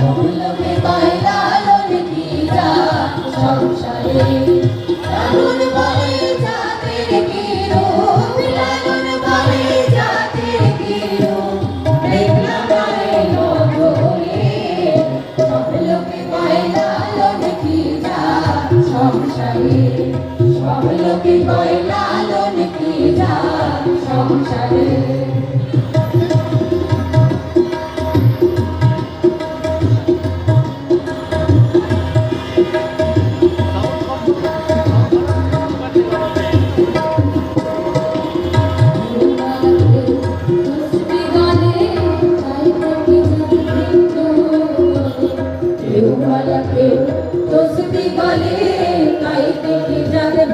লোকে কয় লালন যা সংসারে। লালন বলে জাতের কি রূপ লালন বলে জাতের কি রূপ দেখলাম গায়ে নজরে সব লোকে কয় লালন যা সংসারে। সব লোকে কয়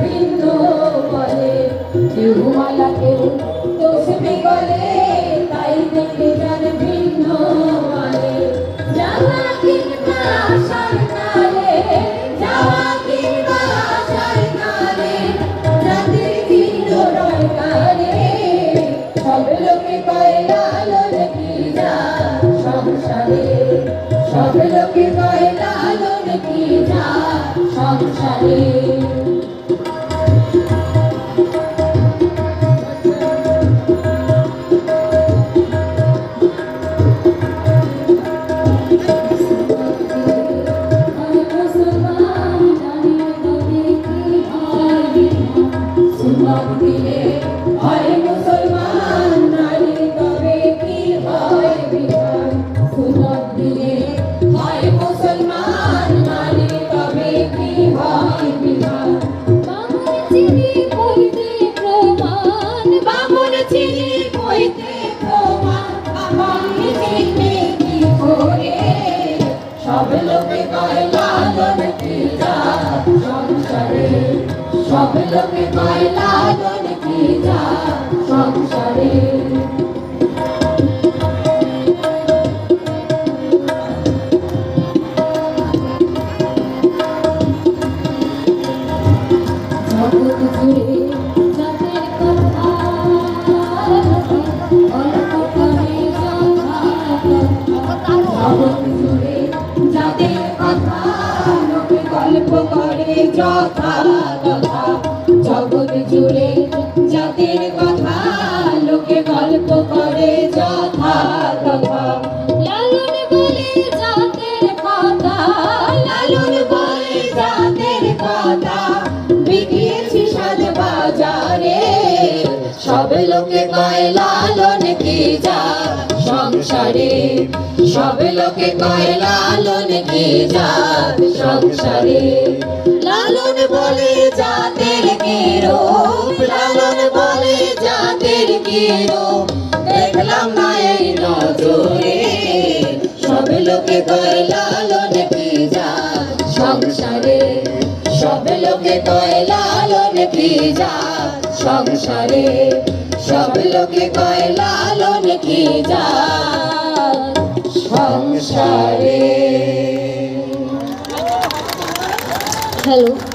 ভিন্ন বলে কেউমালা কেউ তসবি গলে। সংসারে সব লোকে কয় লালন যা সংসারে সব লোকে কয় লালন যা সংসারে জগৎ জুড়ে করে যথা তথা জগৎ জুড়ে জাতের কথা লোকে গল্প করে যথা তথা। লোকে কয়, লালন কি যা সংসারে? সব লোকে কয়, লালন কি যা সংসারে? লালন বলে জাতের কি রূপ লালন বলে জাতের কি রূপ দেখলাম না এই নজরে। সব লোকে কয়, লালন কি যা সংসারে? সব লোকে কয়, লালন কি যা সংসারে? সব লোকে কয় লালন কি যা সংসারে। হ্যালো।